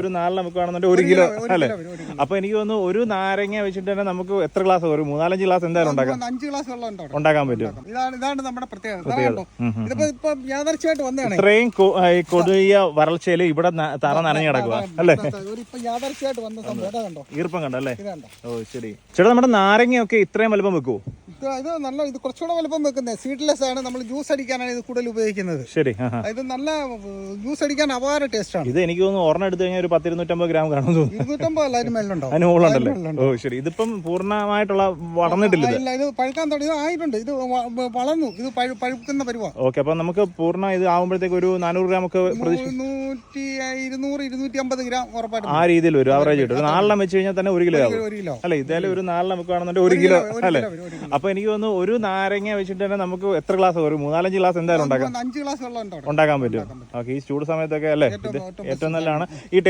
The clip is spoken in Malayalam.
ഒരു നാല് നമുക്ക് കാണുന്നുണ്ട്. ഒരു കിലോ അല്ലെ. അപ്പൊ എനിക്ക് തോന്നുന്നു ഒരു നാരങ്ങ വെച്ചിട്ട് തന്നെ നമുക്ക് എത്ര ഗ്ലാസ് ഒരു മൂന്നാലഞ്ച് ഗ്ലാസ് എന്തായാലും ഉണ്ടാക്കാം. അഞ്ച് ഗ്ലാസ് വെള്ളം ഉണ്ടാക്കാൻ പറ്റും ഇതാണ് ഇതാണ് നമ്മുടെ പ്രത്യേകത. കണ്ടോ? ഇതിപ്പോ ഇപ്പൊ യാദർച്ഛമായിട്ട് വന്നതാണ്. ഇത്രയും കൊടിയ വരൾച്ചയിൽ ഇവിടെ തറ നനഞ്ഞു കിടക്കുക അല്ലേ? യാദർച്ഛമായിട്ട് വന്ന സംഭവം. കണ്ടോ? ഈർപ്പം കണ്ടല്ലേ അല്ലേ? ഓ ശരി. ചേട്ടാ നമ്മുടെ നാരങ്ങയൊക്കെ ഇത്രയും വലുപ്പം വെക്കുവോ? ഇത് നല്ല ഇത് കുറച്ചുകൂടെ വലുപ്പം വെക്കുന്നത് സീഡ്ലെസ് ആണ്. നമ്മൾ ജ്യൂസ് അടിക്കാനാണ് ഇത് കൂടുതൽ ഉപയോഗിക്കുന്നത്. ശരി. ഇത് നല്ല ജ്യൂസ് അടിക്കാൻ അപാര ടേസ്റ്റ് ആണ്. ഇത് എനിക്ക് തോന്നുന്നു ഓർമ്മ എടുത്തു കഴിഞ്ഞാൽ ഒരു പത്തിരുന്നൂറ്റമ്പത് ഗ്രാം കാണും തോന്നുന്നു. ഇരുന്നൂറ്റമ്പത് അല്ല അതിന് മേലുണ്ടോ അതിന് മുകളുണ്ടല്ലേ ഓ ശരി. ഇതിപ്പം പൂർണമായിട്ടുള്ള വളർന്നിട്ടില്ല ഇത്. ഇല്ല ഇത് പഴുക്കാൻ തുടങ്ങി. ആയിട്ടുണ്ട്. ഇത് വളർന്നു. ഇത് പഴു- പഴുക്കുന്ന പരിപാടി ഓക്കെ അപ്പൊ നമുക്ക് പൂർണ ഇത് ആവുമ്പോഴത്തേക്ക് ഒരു നാനൂറ് ഗ്രാം ഒക്കെ പ്രതീക്ഷ നൂറ്റി ഇരുന്നൂറ് ഇരുന്നൂറ്റി അമ്പത് ഗ്രാം ഉറപ്പായിട്ടും. ആ രീതിയിൽ ഒരു ആവറേജ് കിട്ടും നാലെണ്ണം വെച്ച് കഴിഞ്ഞാൽ തന്നെ ഒരു കിലോ ആവും. ഇതായാലും അല്ല ഇതേലും ഒരു നാലെണ്ണം നമുക്ക് കാണുന്നുണ്ട് ഒരു കിലോ അല്ലേ. അപ്പൊ എനിക്ക് തോന്നുന്നു ഒരു നാരങ്ങ വെച്ചിട്ട് തന്നെ നമുക്ക് എത്ര ഗ്ലാസ് ഒരു മൂന്നാലഞ്ച് ഗ്ലാസ് എന്തായാലും ഉണ്ടാക്കാം. അഞ്ച് ഗ്ലാസ് വെള്ളം ഉണ്ടാക്കാൻ പറ്റും. ഓക്കെ ഈ ചൂട് സമയത്തൊക്കെ അല്ലേ? ഇത് ഏറ്റവും നല്ലതാണ്. ഈ